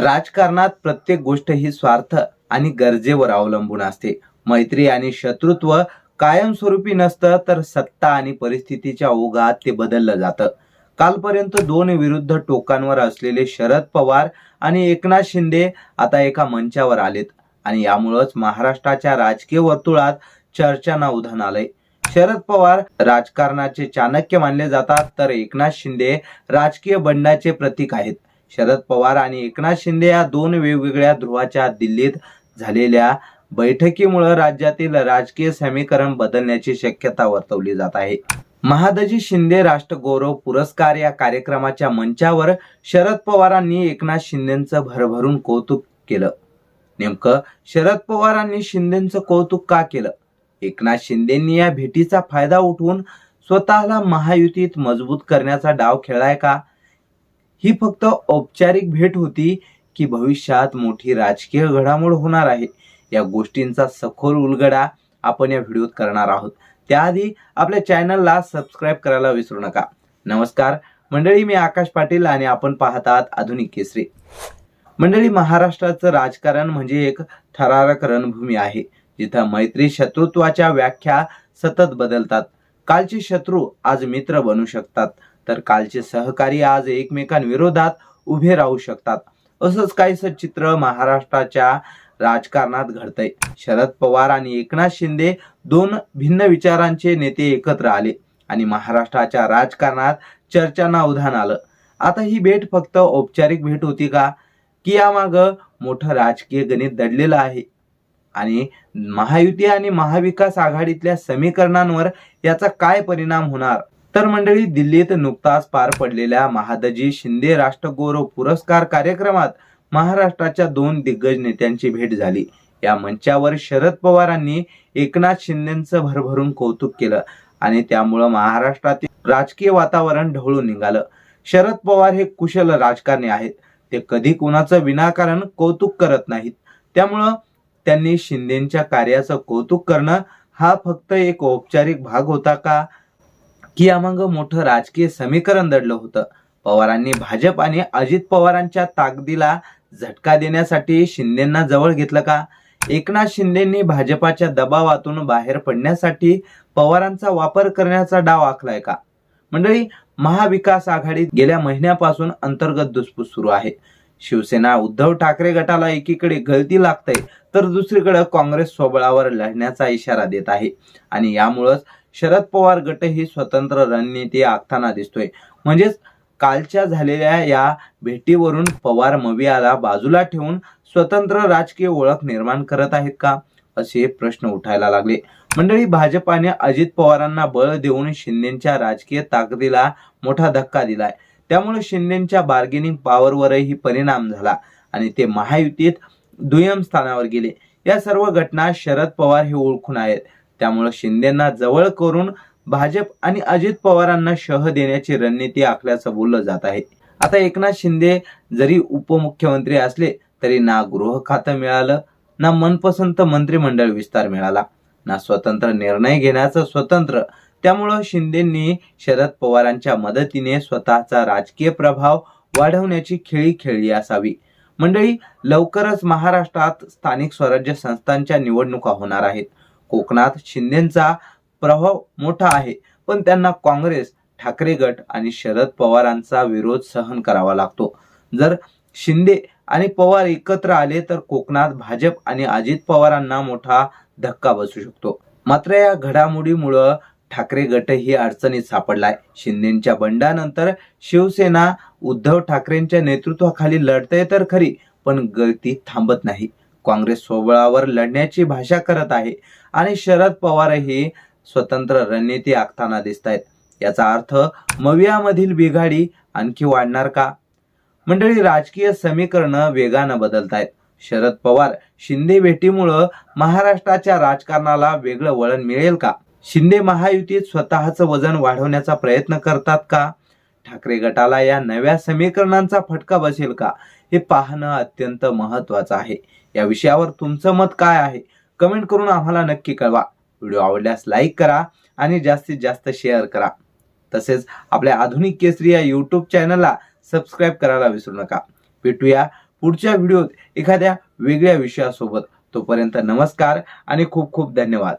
राजकारणात प्रत्येक गोष्ट ही स्वार्थ आणि गरजेवर अवलंबून असते. मैत्री आणि शत्रुत्व कायमस्वरूपी नसतं तर सत्ता आणि परिस्थितीच्या ओघात ते बदललं जातं. कालपर्यंत दोन विरुद्ध टोकांवर असलेले शरद पवार आणि एकनाथ शिंदे आता एका मंचावर आलेत आणि यामुळंच महाराष्ट्राच्या राजकीय वर्तुळात चर्चांना उधाण आलंय. शरद पवार राजकारणाचे चाणक्य मानले जातात तर एकनाथ शिंदे राजकीय बंडाचे प्रतीक आहेत. शरद पवार आणि एकनाथ शिंदे या दोन वेगवेगळ्या ध्रुवाच्या दिल्लीत झालेल्या बैठकीमुळे राज्यातील राजकीय समीकरण बदलण्याची शक्यता वर्तवली जात आहे. महादजी शिंदे राष्ट्रगौरव पुरस्कार या कार्यक्रमाच्या मंचावर शरद पवारांनी एकनाथ शिंदेचं भरभरून कौतुक केलं. नेमकं शरद पवारांनी शिंदेचं कौतुक का केलं? एकनाथ शिंदेंनी या भेटीचा फायदा उठवून स्वतःला महायुतीत मजबूत करण्याचा डाव खेळलाय का? ही फक्त औपचारिक भेट होती की भविष्यात मोठी राजकीय घडामोड होणार आहे. या गोष्टींचा सखोल उलगडा आपण या व्हिडिओत करणार आहोत. त्याआधी आपल्या चॅनलला सबस्क्राईब करायला विसरू नका. नमस्कार मंडळी मी आकाश पाटील आणि आपण पाहत आहात आधुनिक केसरी. मंडळी महाराष्ट्राचं राजकारण म्हणजे एक थरारक रणभूमी आहे जिथं मैत्री शत्रुत्वाच्या व्याख्या सतत बदलतात. कालचे शत्रू आज मित्र बनू शकतात. तर कालचे सहकारी आज एकमेकांविरोधात उभे राहू शकतात. असंच काहीसं चित्र महाराष्ट्राच्या राजकारणात घडतंय. शरद पवार आणि एकनाथ शिंदे दोन भिन्न विचारांचे नेते एकत्र आले आणि महाराष्ट्राच्या राजकारणात चर्चांना उधाण आलं. आता ही भेट फक्त औपचारिक भेट होती का? की यामागं मोठं राजकीय गणित दडलेलं आहे. आणि महायुती आणि महाविकास आघाडीतल्या समीकरणांवर याचा काय परिणाम होणार? तर मंडळी दिल्लीत नुकताच पार पडलेल्या महादजी शिंदे राष्ट्रगौरव पुरस्कार कार्यक्रमात महाराष्ट्राच्या दोन दिग्गज नेत्यांची भेट झाली. या मंचावर शरद पवारांनी एकनाथ शिंदेचं भरभरून कौतुक केलं आणि त्यामुळं महाराष्ट्रातील राजकीय वातावरण ढवळून निघालं. शरद पवार हे कुशल राजकारणी आहेत. ते कधी कुणाचं विनाकारण कौतुक करत नाहीत. त्यामुळं त्यांनी शिंदेच्या कार्याचं कौतुक करणं हा फक्त एक औपचारिक भाग होता का? की यामागं मोठं राजकीय समीकरण दडलं होतं. पवारांनी भाजप आणि अजित पवारांच्या ताकदीला झटका देण्यासाठी शिंदेना जवळ घेतलं का? एकनाथ शिंदेंनी भाजपाच्या दबावातून बाहेर पडण्यासाठी पवारांचा वापर करण्याचा डाव आखलाय का? मंडळी महाविकास आघाडीत गेल्या महिन्यापासून अंतर्गत धुसफूस सुरू आहे. शिवसेना उद्धव ठाकरे गटाला एकीकडे गळती लागते तर दुसरीकडे काँग्रेस स्वबळावर लढण्याचा इशारा देत आहे. आणि यामुळंच शरद पवार गट ही स्वतंत्र रणनीती आखताना दिसतोय. म्हणजेच कालच्या झालेल्या या भेटीवरून पवार मवियाला बाजूला ठेवून स्वतंत्र राजकीय ओळख निर्माण करत आहेत का? असे प्रश्न उठायला लागले. मंडळी भाजपाने अजित पवारांना बळ देऊन शिंदेच्या राजकीय ताकदीला मोठा धक्का दिलाय. त्यामुळे शिंदेच्या बार्गेनिंग पॉवरवरही परिणाम झाला आणि ते महायुतीत दुय्यम स्थानावर गेले. या सर्व घटना शरद पवार हे ओळखून आहेत. त्यामुळे शिंदेना जवळ करून भाजप आणि अजित पवारांना शह देण्याची रणनीती आखल्याचं बोललं जात आहे. आता एकनाथ शिंदे जरी उपमुख्यमंत्री असले तरी ना गृह खातं मिळालं ना मनपसंत मंत्रिमंडळ विस्तार मिळाला ना स्वतंत्र निर्णय घेण्याचं स्वतंत्र. त्यामुळं शिंदेंनी शरद पवारांच्या मदतीने स्वतःचा राजकीय प्रभाव वाढवण्याची खेळी खेळली असावी. मंडळी लवकरच महाराष्ट्रात स्थानिक स्वराज्य संस्थांच्या निवडणुका होणार आहेत. कोकणात शिंदेचा प्रभाव मोठा आहे. पण त्यांना काँग्रेस ठाकरे गट आणि शरद पवारांचा विरोध सहन करावा लागतो. जर शिंदे आणि पवार एकत्र आले तर कोकणात भाजप आणि अजित पवारांना मोठा धक्का बसू शकतो. मात्र या घडामोडीमुळं ठाकरे गटही अडचणीत सापडलाय. शिंदेच्या बंडानंतर शिवसेना उद्धव ठाकरेंच्या नेतृत्वाखाली लढते तर खरी पण गळती थांबत नाही. काँग्रेस सोबळावर लढण्याची भाषा करत आहे आणि शरद पवारही स्वतंत्र रणनीती आखताना दिसत आहेत याचा अर्थ मवियामधील बिघाडी आणखी वाढणार का? मंडळी राजकीय समीकरण वेगानं बदलत आहेत शरद पवार शिंदे भेटीमुळं महाराष्ट्राच्या राजकारणाला वेगळं वळण मिळेल का? शिंदे महायुतीत स्वतःचं वजन वाढवण्याचा प्रयत्न करतात का? ठाकरे गटाला या नव्या समीकरणांचा फटका बसेल का? हे पाहणं अत्यंत महत्वाचं आहे. या विषयावर तुमचं मत काय आहे? कमेंट करून आम्हाला नक्की कळवा. व्हिडिओ आवडल्यास लाईक करा आणि जास्तीत जास्त शेअर करा. तसेच आपल्या आधुनिक केसरी या यूट्यूब चॅनलला सबस्क्राईब करायला विसरू नका. भेटूया पुढच्या व्हिडिओत एखाद्या वेगळ्या विषयासोबत. तोपर्यंत नमस्कार आणि खूप खूप धन्यवाद.